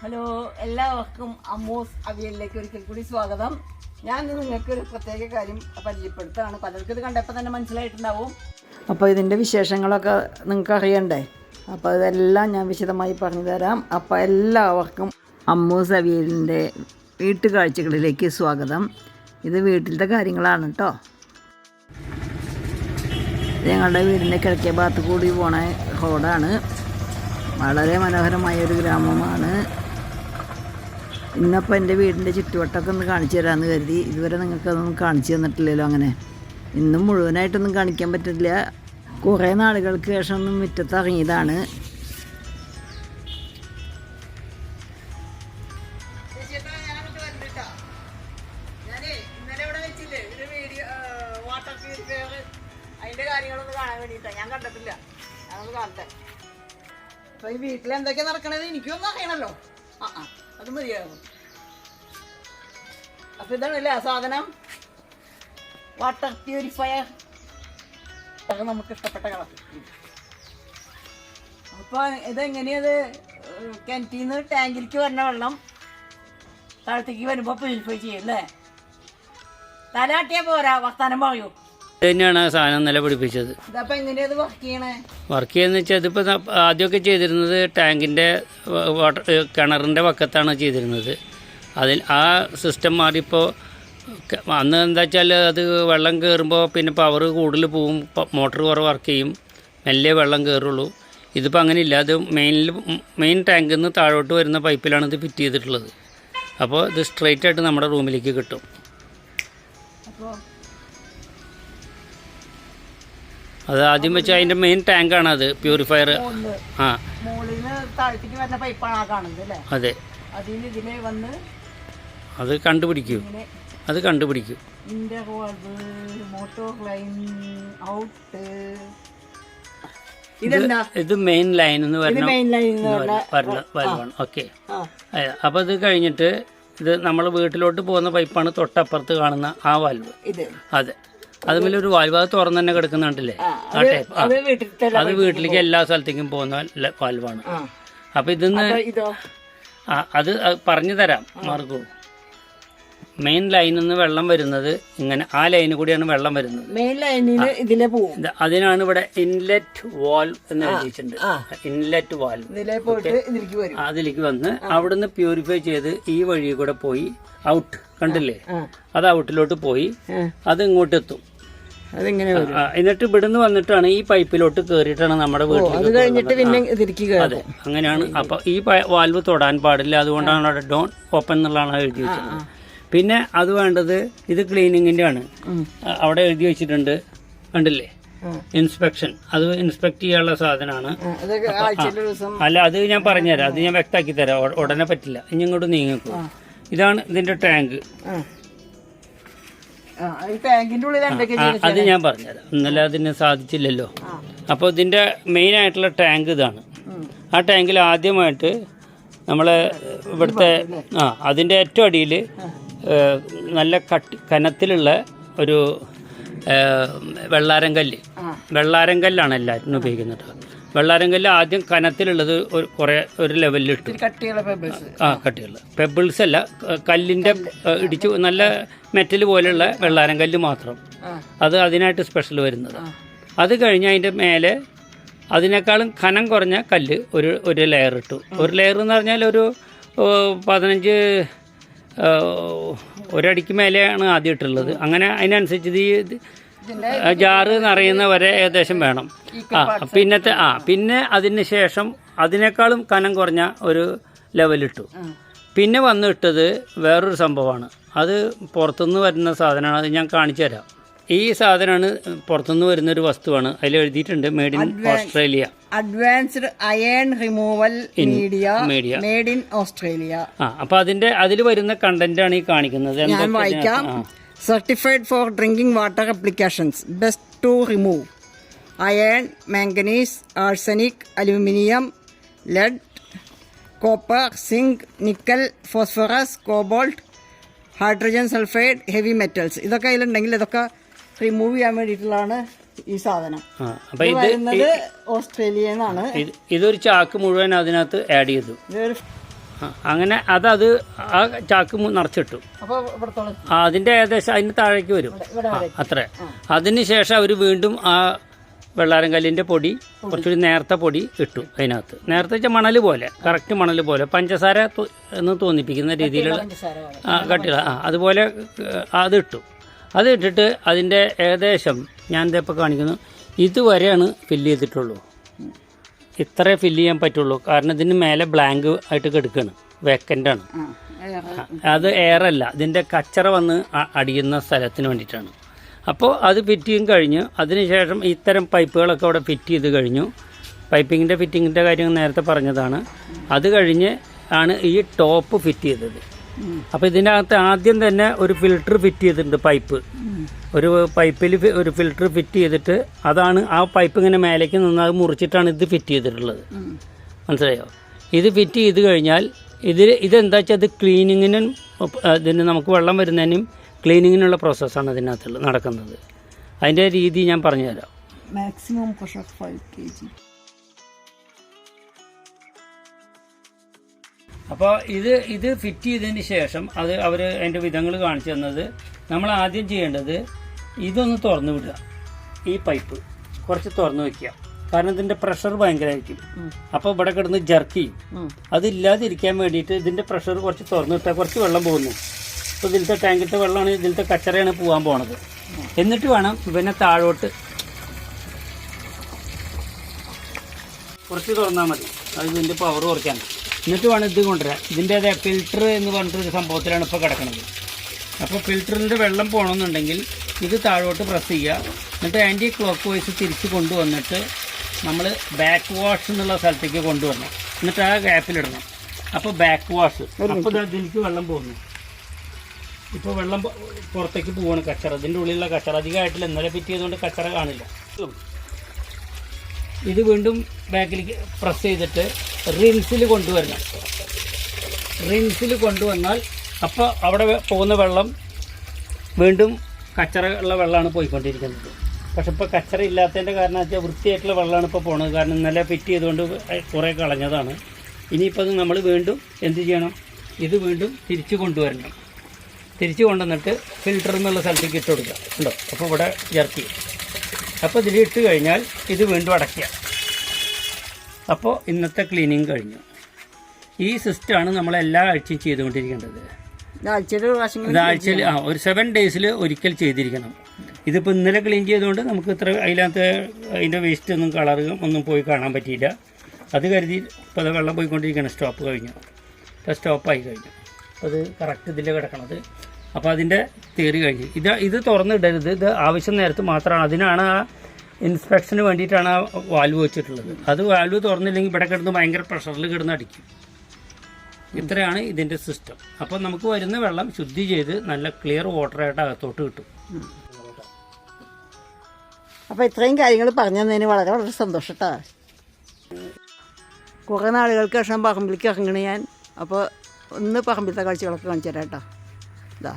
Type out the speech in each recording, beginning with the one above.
Hello എല്ലാവർക്കും അമ്മൂസ് അവിയലിലേക്ക് ഒരിക്കൽ കൂടി സ്വാഗതം. ഞാൻ നിങ്ങൾക്ക് ഒരു പ്രത്യേക കാര്യം പരിചയപ്പെടുത്താണ് പലർക്കും ഇത് കണ്ടപ്പോൾ തന്നെ മനസ്സിലായിട്ടുണ്ടാവും. അപ്പോൾ ഇതിന്റെ വിശേഷങ്ങളൊക്കെ നിങ്ങൾക്ക് അറിയണ്ടേ? അപ്പോൾ ഇതെല്ലാം ഞാൻ വിശദമായി പറഞ്ഞു തരാം. അപ്പോൾ എല്ലാവർക്കും അമ്മൂസ് അവിയലിന്റെ വീട്ടുകാഴ്ചകളിലേക്ക് സ്വാഗതം. ഇത് വീട്ടിലത്തെ കാര്യങ്ങളാണ് കേട്ടോ ഞങ്ങളുടെ വീടിന്റെ കിഴക്കേ ഭാഗത്ത് കൂടി പോണ റോഡാണ്. വളരെ മനോഹരമായ ഒരു ഗ്രാമമാണ്. ഇന്നപ്പോൾ എന്റെ വീടിന്റെ ചുറ്റുവട്ടമൊക്കെ ഒന്ന് കാണിച്ചു തരാമെന്ന് കരുതി. ഇതുവരെ നിങ്ങൾക്കതൊന്നും കാണിച്ചു തന്നിട്ടില്ലല്ലോ അങ്ങനെ. ഇന്നും മുഴുവനായിട്ടൊന്നും കാണിക്കാൻ പറ്റില്ല. കുറേ നാളുകൾക്ക് ശേഷം ഒന്നും മുറ്റത്ത് ഇറങ്ങിയതാണ്. അതിന്റെ കാര്യങ്ങളൊന്നും കാണാൻ ഞാൻ കണ്ടിട്ടില്ല. കാണട്ടെ. ഈ വീട്ടിൽ എന്തൊക്കെയാ നടക്കണത് എനിക്കൊന്നും അറിയണല്ലോ. ആ ആ അത് മതിയാകും അപ്പൊ ഇതാണല്ലേ ആ സാധനം? വാട്ടർ പ്യൂരിഫയർ അത് നമുക്ക് ഇഷ്ടപ്പെട്ട കളർ. അപ്പൊ ഇതെങ്ങനെയത്? കിണറ്റിന്ന് ടാങ്കിലേക്ക് വരുന്ന വെള്ളം താഴത്തേക്ക് വരുമ്പോ പ്യൂരിഫൈ ചെയ്യും അല്ലേ? തലാട്ടിയാ പോരാ വർത്താനം പറയൂ. തന്നെയാണ് ആ സാധനം നില പിടിപ്പിച്ചത്. ഇതപ്പൊ വർക്ക് ചെയ്യുന്ന വെച്ചാൽ ഇതിപ്പോൾ ആദ്യമൊക്കെ ചെയ്തിരുന്നത് ടാങ്കിന്റെ വാട്ടർ കിണറിന്റെ പക്കത്താണ് ചെയ്തിരുന്നത്. അതിൽ ആ സിസ്റ്റം മാറിയപ്പോൾ അന്ന് എന്താ വെച്ചാൽ അത് വെള്ളം കയറുമ്പോൾ പിന്നെ പവർ കൂടുതൽ പോവും മോട്ടർ കുറവ് വർക്ക് ചെയ്യും മെല്ലെ വെള്ളം കയറുള്ളൂ ഇതിപ്പോൾ അങ്ങനെയില്ല അത് മെയിനിൽ മെയിൻ ടാങ്കിൽ നിന്ന് താഴോട്ട് വരുന്ന പൈപ്പിലാണ് ഇത് ഫിറ്റ് ചെയ്തിട്ടുള്ളത്. അപ്പോൾ ഇത് സ്ട്രെയിറ്റ് ആയിട്ട് നമ്മുടെ റൂമിലേക്ക് കിട്ടും. അത് ആദ്യം വെച്ചാൽ അതിന്റെ മെയിൻ ടാങ്കാണ് അത് പ്യൂരിഫയർ ആ. അതെ. അതിൽ ഇതിലേ വന്ന് അത് കണ്ടുപിടിക്കൂ. അത് കണ്ടുപിടിക്കൂ. ഇത് മെയിൻ ലൈൻ എന്ന് പറഞ്ഞു ഓക്കെ അപ്പൊ അപ്പോൾ ഇത് കഴിഞ്ഞിട്ട് ഇത് നമ്മൾ വീട്ടിലോട്ട് പോകുന്ന പൈപ്പാണ് തൊട്ടപ്പുറത്ത് കാണുന്ന ആ വാൽവ് അതെ. അതുപോലെ ഒരു വാൽവ് അത് തുറന്നു തന്നെ കിടക്കുന്നുണ്ടല്ലേ ആ, ടൈപ്പ് അത് വീട്ടിലേക്ക് എല്ലാ സ്ഥലത്തേക്കും പോകുന്ന വാൽവാണ് അപ്പോൾ ഇതിന്ന് ഇതോ? അത് പറഞ്ഞു തരാം മാർഗു മെയിൻ ലൈനിൽ നിന്ന് വെള്ളം വരുന്നത് ഇങ്ങനെ ആ ലൈനിൽ കൂടിയാണ് വെള്ളം വരുന്നത്. മെയിൻ ലൈനിൽ ഇതിലെ പോകും അതിനാണ് ഇവിടെ ഇൻലെറ്റ് വാൽവ് എന്ന് എഴുതിയിട്ടുണ്ട്. ഇൻലെറ്റ് വാൽവ് അതിലേക്ക് വന്ന് അവിടുന്ന് പ്യൂരിഫൈ ചെയ്ത് ഈ വഴി കൂടെ പോയി ഔട്ട് കണ്ടില്ലേ? അത് ഔട്ടിലോട്ട് പോയി അത് ഇങ്ങോട്ട് എത്തും. എന്നിട്ട് ഇവിടുന്ന് വന്നിട്ടാണ് ഈ പൈപ്പിലോട്ട് കയറിയിട്ടാണ് നമ്മുടെ വീട്ടിൽ അതെ അങ്ങനെയാണ്. അപ്പൊ ഈ വാൽവ് തൊടാൻ പാടില്ല. അതുകൊണ്ടാണ് അവിടെ ഡോൺ ഓപ്പൺ എന്നുള്ളതാണ് എഴുതി വെച്ചത് പിന്നെ അത് വേണ്ടത് ഇത് ക്ലീനിങ്ങിന്റെ ആണ് അവിടെ എഴുതി വെച്ചിട്ടുണ്ട്. കണ്ടില്ലേ? ഇൻസ്പെക്ഷൻ. അത് ഇൻസ്പെക്ട് ചെയ്യാനുള്ള സാധനമാണ്. അല്ല അത് ഞാൻ പറഞ്ഞുതരാം. അത് ഞാൻ വ്യക്തമാക്കി തരാം. ഉടനെ പറ്റില്ല. ഇനി ഇങ്ങോട്ട് നീങ്ങിക്കോ. ഇതാണ് ഇതിന്റെ ടാങ്ക്. അത് ഞാൻ പറഞ്ഞുതരാം. ഇന്നലെ അതിന് സാധിച്ചില്ലല്ലോ. അപ്പൊ അപ്പോൾ ഇതിന്റെ മെയിൻ ആയിട്ടുള്ള ടാങ്ക് ഇതാണ്. ആ ടാങ്കിൽ ആദ്യമായിട്ട് നമ്മളെ ഇവിടുത്തെ ആ അതിന്റെ ഏറ്റവും അടിയിൽ നല്ല കട്ടി കനത്തിലുള്ള ഒരു വെള്ളാരങ്കല്ല് വെള്ളാരം കല്ല്. വെള്ളാരം കല്ലാണ് എല്ലാവരും ഉപയോഗിക്കുന്നത്. വെള്ളാരം കല്ല് ആദ്യം കനത്തിലുള്ളത് ഒരു കുറേ ഒരു ലെവലിലിട്ടു ആ കട്ടിയുള്ള. പെബിൾസ് അല്ല കല്ലിന്റെ കല്ലിന്റെ ഇടിച്ച് നല്ല മെറ്റൽ പോലെയുള്ള വെള്ളാരം കല്ല് മാത്രം. അത് അതിനായിട്ട് സ്പെഷ്യൽ വരുന്നത്. അത് കഴിഞ്ഞ് അതിന്റെ മേലെ അതിനേക്കാളും കനം കുറഞ്ഞ കല്ല് ഒരു ഒരു ലെയർ ഇട്ടു. ഒരു ലെയർ എന്ന് പറഞ്ഞാൽ ഒരു പതിനഞ്ച് ഒരടിക്ക് മേലെയാണ് ആദ്യം ഇട്ടുള്ളത് അങ്ങനെ അതിനനുസരിച്ച് ഇത് ഈ ജാറ് നിറയുന്ന വരെ ഏകദേശം വേണം. ആ പിന്നത്തെ ആ പിന്നെ അതിന് ശേഷം അതിനേക്കാളും കനം കുറഞ്ഞ ഒരു ലെവലിട്ടു. പിന്നെ വന്നിട്ടത് വേറൊരു സംഭവമാണ്. അത് പുറത്തുനിന്ന് വരുന്ന സാധനമാണ്. അത് ഞാൻ കാണിച്ചു തരാം. ഈ സാധനമാണ് പുറത്തുനിന്ന് വരുന്ന ഒരു വസ്തുവാണ്. അതിൽ എഴുതിയിട്ടുണ്ട് made in Australia advanced iron removal media media made in Australia ആ അപ്പൊ അതിന്റെ അതിൽ വരുന്ന കണ്ടന്റ് ആണ് ഈ കാണിക്കുന്നത്. ഞാൻ വായിക്കാം. Certified for drinking water applications best to remove iron manganese arsenic aluminium lead copper zinc nickel phosphorus cobalt hydrogen sulphide heavy metals ഇതൊക്കെ അതിലുണ്ടെങ്കിൽ ഇതൊക്കെ റിമൂവ് ചെയ്യാൻ വേണ്ടിയിട്ടുള്ളതാണ് ഈ സാധനം. അപ്പൊ ഇത് വരുന്നത് ഓസ്ട്രേലിയയിൽ നിന്നാണ് ഇത് ഇതൊരു ചാക്ക് മുഴുവൻ അതിനകത്ത് ആഡ് ചെയ്തു. അങ്ങനെ അതത് ആ ചാക്ക് നിറച്ചിട്ടു. അതിന്റെ ഏകദേശം അതിന് താഴേക്ക് വരും. അത്ര. അതിന് ശേഷം അവർ വീണ്ടും ആ വെള്ളാരം കല്ലിന്റെ പൊടി. കുറച്ചൊരു നേരത്തെ പൊടി ഇട്ടു അതിനകത്ത്. നേരത്തെ വെച്ചാൽ മണൽ പോലെ കറക്റ്റ് മണൽ പോലെ. പഞ്ചസാര എന്ന് തോന്നിപ്പിക്കുന്ന രീതിയിലുള്ള പഞ്ചസാര ആ അതുപോലെ അത് ഇട്ടു. അത് ഇട്ടിട്ട് അതിന്റെ ഏകദേശം ഞാൻ ഇതിപ്പോൾ കാണിക്കുന്നു. ഇതുവരെയാണ് ഫില്ല് ചെയ്തിട്ടുള്ളൂ. ഇത്രേ ഫില്ല് ചെയ്യാൻ പറ്റുള്ളൂ. കാരണം ഇതിന് മേലെ ബ്ലാങ്ക് ആയിട്ട് കിടക്കുകയാണ് വേക്കന്റാണ്. അത് എയറല്ല ഇതിന്റെ കച്ചറ വന്ന് അടിയുന്ന സ്ഥലത്തിന് വേണ്ടിയിട്ടാണ്. അപ്പോൾ അത് ഫിറ്റ് ചെയ്യും കഴിഞ്ഞ്. അതിനുശേഷം ഇത്തരം പൈപ്പുകളൊക്കെ അവിടെ ഫിറ്റ് ചെയ്ത് കഴിഞ്ഞു. പൈപ്പിങ്ങിന്റെ ഫിറ്റിങ്ങിന്റെ കാര്യം നേരത്തെ പറഞ്ഞതാണ്. അത് കഴിഞ്ഞ് ആണ് ഈ ടോപ്പ് ഫിറ്റ് ചെയ്തത്. അപ്പോൾ ഇതിനകത്ത് ആദ്യം തന്നെ ഒരു ഫിൽട്ടർ ഫിറ്റ് ചെയ്തിട്ടുണ്ട് പൈപ്പ് ഒരു പൈപ്പിൽ ഒരു ഫിൽട്ടർ ഫിറ്റ് ചെയ്തിട്ട് അതാണ് ആ പൈപ്പ് ഇങ്ങനെ മേലേക്ക് നിന്ന് അത് മുറിച്ചിട്ടാണ് ഇത് ഫിറ്റ് ചെയ്തിട്ടുള്ളത്. മനസ്സിലായോ? ഇത് ഫിറ്റ് ചെയ്ത് കഴിഞ്ഞാൽ ഇതിൽ ഇതെന്താ വെച്ചാൽ അത് ക്ലീനിങ്ങിനും ഇതിന് നമുക്ക് വെള്ളം വരുന്നതിനും ക്ലീനിങ്ങിനുള്ള പ്രോസസ്സാണ് ഇതിനകത്തുള്ളത് നടക്കുന്നത്. അതിന്റെ രീതി ഞാൻ പറഞ്ഞുതരാം. മാക്സിമം അപ്പോൾ ഇത് ഇത് ഫിറ്റ് ചെയ്തതിന് ശേഷം അത് അവർ അതിന്റെ വിധങ്ങൾ കാണിച്ചു തന്നത് നമ്മൾ ആദ്യം ചെയ്യേണ്ടത് ഇതൊന്ന് തുറന്നു വിടുക. ഈ പൈപ്പ് കുറച്ച് തുറന്നു വെക്കുക. കാരണം ഇതിന്റെ പ്രഷർ ഭയങ്കരമായിരിക്കും അപ്പോൾ ഇവിടെ കിടന്ന് ജർക്ക് ചെയ്യും. അതില്ലാതിരിക്കാൻ വേണ്ടിയിട്ട് ഇതിന്റെ പ്രഷർ കുറച്ച് തുറന്നു വിട്ടാൽ കുറച്ച് വെള്ളം പോകുന്നു. അപ്പോൾ ഇതിലത്തെ ടാങ്കിലത്തെ വെള്ളമാണ് ഇതിലത്തെ കച്ചറയാണ് പോകാൻ പോണത്. എന്നിട്ട് വേണം പിന്നെ താഴോട്ട് കുറച്ച് തുറന്നാൽ മതി. അത് ഇതിന്റെ പവർ കുറയ്ക്കാൻ. എന്നിട്ട് വേണം ഇത് കൊണ്ടുവരാൻ ഇതിന്റെ ഫിൽറ്റർ എന്ന് പറഞ്ഞിട്ടൊരു സംഭവത്തിലാണ് ഇപ്പോൾ കിടക്കുന്നത് അപ്പോൾ ഫിൽറ്ററിന്റെ വെള്ളം പോകണമെന്നുണ്ടെങ്കിൽ ഇത് താഴോട്ട് പ്രസ് ചെയ്യുക. എന്നിട്ട് ആന്റി ക്ലോക്ക് വൈസ് തിരിച്ച് കൊണ്ടുവന്നിട്ട് നമ്മൾ ബാക്ക് വാഷ് എന്നുള്ള സ്ഥലത്തേക്ക് കൊണ്ടുവരണം. എന്നിട്ട് ആ ഗ്യാപ്പിലിടണം അപ്പോൾ ബാക്ക് വാഷ് അപ്പോൾ ഇതിലേക്ക് വെള്ളം പോകുന്നു. ഇപ്പോൾ വെള്ളം പുറത്തേക്ക് പോവാണ് കച്ചറ. ഇതിന്റെ ഉള്ളിലുള്ള കച്ചറ. അധികമായിട്ടില്ല. ഇന്നലെ പിറ്റിയതുകൊണ്ട് കച്ചറ കാണില്ല. ഇത് വീണ്ടും ബാക്കിലേക്ക് പ്രസ് ചെയ്തിട്ട് റിൻസിൽ കൊണ്ടുവരണം. റിൻസിൽ കൊണ്ടുവന്നാൽ അപ്പോൾ അവിടെ പോകുന്ന വെള്ളം വീണ്ടും കച്ചറ ഉള്ള വെള്ളമാണ് പോയിക്കൊണ്ടിരിക്കുന്നത്. പക്ഷെ ഇപ്പോൾ കച്ചറ ഇല്ലാത്തതിന്റെ കാരണം വെച്ചാൽ വൃത്തിയായിട്ടുള്ള വെള്ളമാണ് ഇപ്പോൾ പോണത്. കാരണം ഇന്നലെ ഫിറ്റ് ചെയ്തുകൊണ്ട് കുറേ കളഞ്ഞതാണ്. ഇനിയിപ്പോൾ അത് നമ്മൾ വീണ്ടും എന്ത് ചെയ്യണം? ഇത് വീണ്ടും തിരിച്ചു കൊണ്ടുവരണം. തിരിച്ചു കൊണ്ടുവന്നിട്ട് ഫിൽറ്റർ എന്നുള്ള സ്ഥലത്തേക്ക് ഇട്ട് കൊടുക്കുക. ഉണ്ടോ അപ്പോൾ ഇവിടെ ചേർക്കുക അപ്പോൾ ഇതിൽ ഇട്ട് കഴിഞ്ഞാൽ ഇത് വീണ്ടും അടയ്ക്കുക. അപ്പോൾ ഇന്നത്തെ ക്ലീനിങ് കഴിഞ്ഞു. ഈ സിസ്റ്റമാണ് നമ്മൾ എല്ലാ ആഴ്ചയും ചെയ്തുകൊണ്ടിരിക്കേണ്ടത്. ആഴ്ചയിൽ ആ ഒരു സെവൻ ഡേയ്സിൽ ഒരിക്കൽ ചെയ്തിരിക്കണം. ഇതിപ്പോൾ ഇന്നലെ ക്ലീൻ ചെയ്തുകൊണ്ട് നമുക്ക് ഇത്ര അതിനകത്ത് അതിന്റെ വേസ്റ്റ് ഒന്നും കളർ ഒന്നും പോയി കാണാൻ പറ്റിയില്ല. അത് കരുതി ഇപ്പോൾ അത് വെള്ളം പോയിക്കൊണ്ടിരിക്കണം സ്റ്റോപ്പ് കഴിഞ്ഞു. ഇപ്പോൾ സ്റ്റോപ്പായി കഴിഞ്ഞു. അപ്പോൾ അത് കറക്റ്റ് ഇതിൽ കിടക്കണത്. അപ്പോൾ അതിന്റെ തിയറി കഴിഞ്ഞു. ഇത് ഇത് തുറന്നിടരുത്. ഇത് ആവശ്യം നേരത്ത് മാത്രമാണ്. അതിനാണ് ആ ഇൻസ്പെക്ഷന് വേണ്ടിയിട്ടാണ് ആ വാൽവ് വെച്ചിട്ടുള്ളത്. അത് വാൽവ് തുറന്നില്ലെങ്കിൽ ഇവിടെ കിടന്ന് ഭയങ്കര പ്രഷറിൽ കിടന്ന് അടിക്കും. ഇത്രയാണ് ഇതിന്റെ സിസ്റ്റം. അപ്പോൾ നമുക്ക് വരുന്ന വെള്ളം ശുദ്ധി ചെയ്ത് നല്ല ക്ലിയർ വാട്ടറായിട്ട് അകത്തോട്ട് കിട്ടും. അപ്പോൾ ഇത്രയും കാര്യങ്ങൾ പറഞ്ഞു തന്നതിന് വളരെ വളരെ സന്തോഷം കേട്ടോ കുറേ നാളുകൾക്ക് ശേഷം പറമ്പിലേക്ക് ഇറങ്ങണ ഞാൻ. അപ്പോൾ ഒന്ന് പറമ്പിലത്തെ കാഴ്ചകളൊക്കെ കാണിച്ചു തരാം കേട്ടോ ഇതാ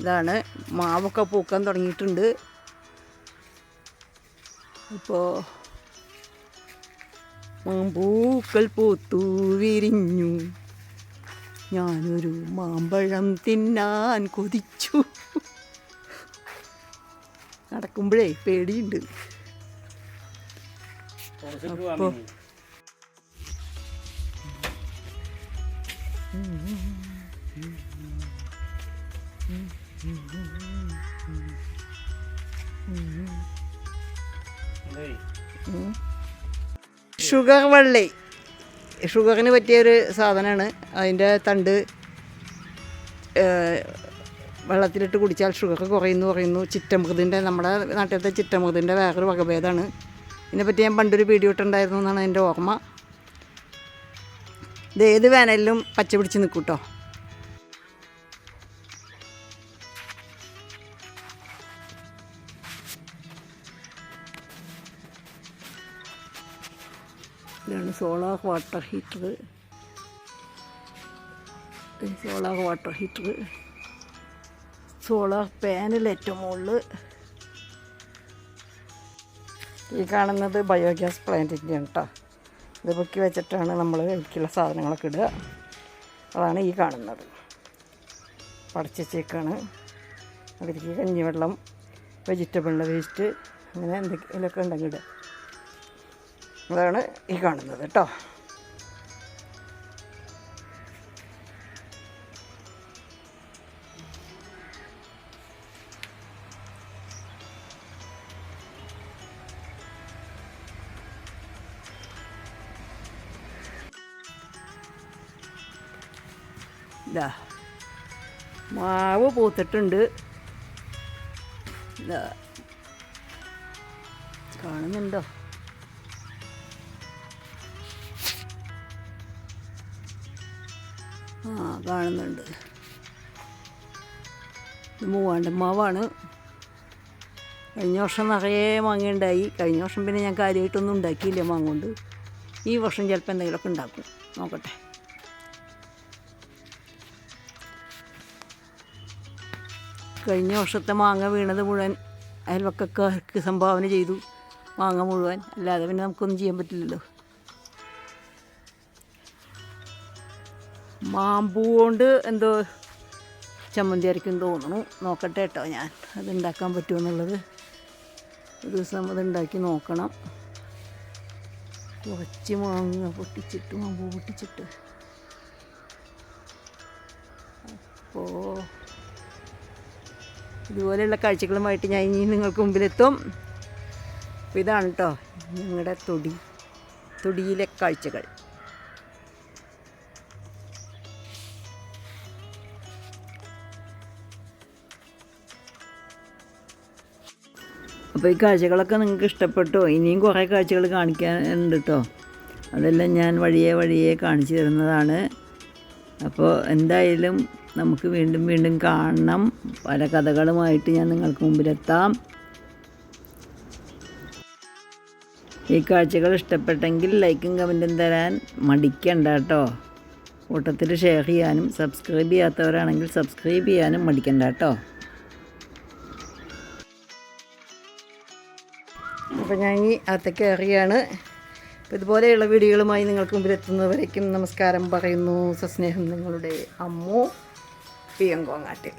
ഇതാണ് മാവൊക്കെ പൂക്കാൻ തുടങ്ങിയിട്ടുണ്ട്. ഇപ്പോൾ മാമ്പൂക്കൾ പൂത്തു വിരിഞ്ഞു. ഞാനൊരു മാമ്പഴം തിന്നാൻ കൊതിച്ചു. നടക്കുമ്പോഴേ പേടിയുണ്ട്. അപ്പോൾ ഷുഗർ വള്ളി. ഷുഗറിന് പറ്റിയൊരു സാധനമാണ് അതിന്റെ തണ്ട് വെള്ളത്തിലിട്ട് കുടിച്ചാൽ ഷുഗർ കുറയുന്നു കുറയുന്നു. ചിറ്റമൃതിന്റെ നമ്മുടെ നാട്ടിലത്തെ ചിറ്റമൃതിന്റെ വേറൊരു വകഭേദമാണ്. ഇതിനെപ്പറ്റി ഞാൻ പണ്ടൊരു വീഡിയോ ഇട്ടുണ്ടായിരുന്നു എന്നാണ് എന്റെ ഓർമ്മ. ഇത് ഏത് വേനലിലും പച്ച പിടിച്ച് നിൽക്കും ഇതാണ് solar water heater. Solar water heater. Solar panel ഏറ്റവും മുകളിൽ ഈ കാണുന്നത് ബയോഗ്യാസ് പ്ലാന്റിന്റെയാണ് കേട്ടോ ഇത് പൊക്കി വെച്ചിട്ടാണ് നമ്മൾ എനിക്കുള്ള സാധനങ്ങളൊക്കെ ഇടുക. അതാണ് ഈ കാണുന്നത്. പടച്ചേക്കാണ് അതിലേക്ക് കഞ്ഞിവെള്ളം വെജിറ്റബിളിന്റെ വേസ്റ്റ് അങ്ങനെ എന്തെങ്കിലുമൊക്കെ ഉണ്ടെങ്കിൽ ഇടുക. അതാണ് ഈ കാണുന്നത് കേട്ടോ. മാവ് പൂത്തിട്ടുണ്ട്. കാണുന്നുണ്ടോ? കാണുന്നുണ്ട്. ഇത് മൂവാണ്ടൻ മാവാണ്. കഴിഞ്ഞ വർഷം നിറയെ മാങ്ങ ഉണ്ടായി കഴിഞ്ഞ വർഷം പിന്നെ ഞാൻ കാര്യമായിട്ടൊന്നും ഉണ്ടാക്കിയില്ല മാങ്ങ കൊണ്ട് ഈ വർഷം ചിലപ്പോൾ എന്തെങ്കിലുമൊക്കെ ഉണ്ടാക്കും. നോക്കട്ടെ. കഴിഞ്ഞ വർഷത്തെ മാങ്ങ വീണത് മുഴുവൻ അയൽവക്കക്കാർക്ക് സംഭാവന ചെയ്തു. മാങ്ങ മുഴുവൻ. അല്ലാതെ പിന്നെ നമുക്കൊന്നും ചെയ്യാൻ പറ്റില്ലല്ലോ. മാമ്പൂ കൊണ്ട് എന്തോ ചമ്മന്തി അരയ്ക്കും തോന്നുന്നു. നോക്കട്ടെ കേട്ടോ ഞാൻ. അത് ഉണ്ടാക്കാൻ പറ്റുമോ എന്നുള്ളത്. ഒരു ദിവസം അത് ഉണ്ടാക്കി നോക്കണം. കുറച്ച് മാങ്ങ പൊട്ടിച്ചിട്ട് മാമ്പൂ പൊട്ടിച്ചിട്ട്. അപ്പോൾ ഇതുപോലെയുള്ള കാഴ്ചകളുമായിട്ട് ഞാൻ ഇനി നിങ്ങൾക്ക് മുമ്പിലെത്തും. അപ്പോൾ ഇതാണ് കേട്ടോ ഞങ്ങളുടെ തൊടി തൊടിയിലെ കാഴ്ചകൾ. അപ്പോൾ ഈ കാഴ്ചകളൊക്കെ നിങ്ങൾക്ക് ഇഷ്ടപ്പെട്ടോ? ഇനിയും കുറേ കാഴ്ചകൾ കാണിക്കാനുണ്ട് കേട്ടോ അതെല്ലാം ഞാൻ വഴിയെ വഴിയെ കാണിച്ചു തരുന്നതാണ്. അപ്പോൾ എന്തായാലും നമുക്ക് വീണ്ടും വീണ്ടും കാണണം. പല കഥകളുമായിട്ട് ഞാൻ നിങ്ങൾക്ക് മുമ്പിലെത്താം. ഈ കാഴ്ചകൾ ഇഷ്ടപ്പെട്ടെങ്കിൽ ലൈക്കും കമന്റും തരാൻ മടിക്കണ്ട കേട്ടോ കൂട്ടത്തിൽ ഷെയർ ചെയ്യാനും സബ്സ്ക്രൈബ് ചെയ്യാത്തവരാണെങ്കിൽ സബ്സ്ക്രൈബ് ചെയ്യാനും മടിക്കണ്ട കേട്ടോ അപ്പോൾ ഞാൻ ഈ അകത്തേക്ക് കയറിയാണ് അപ്പോൾ ഇതുപോലെയുള്ള വീഡിയോകളുമായി നിങ്ങൾക്ക് മുമ്പിൽ എത്തുന്നവരേക്കും നമസ്കാരം പറയുന്നു. സസ്നേഹം നിങ്ങളുടെ അമ്മു. P M കോങ്ങാട്ടിൽ.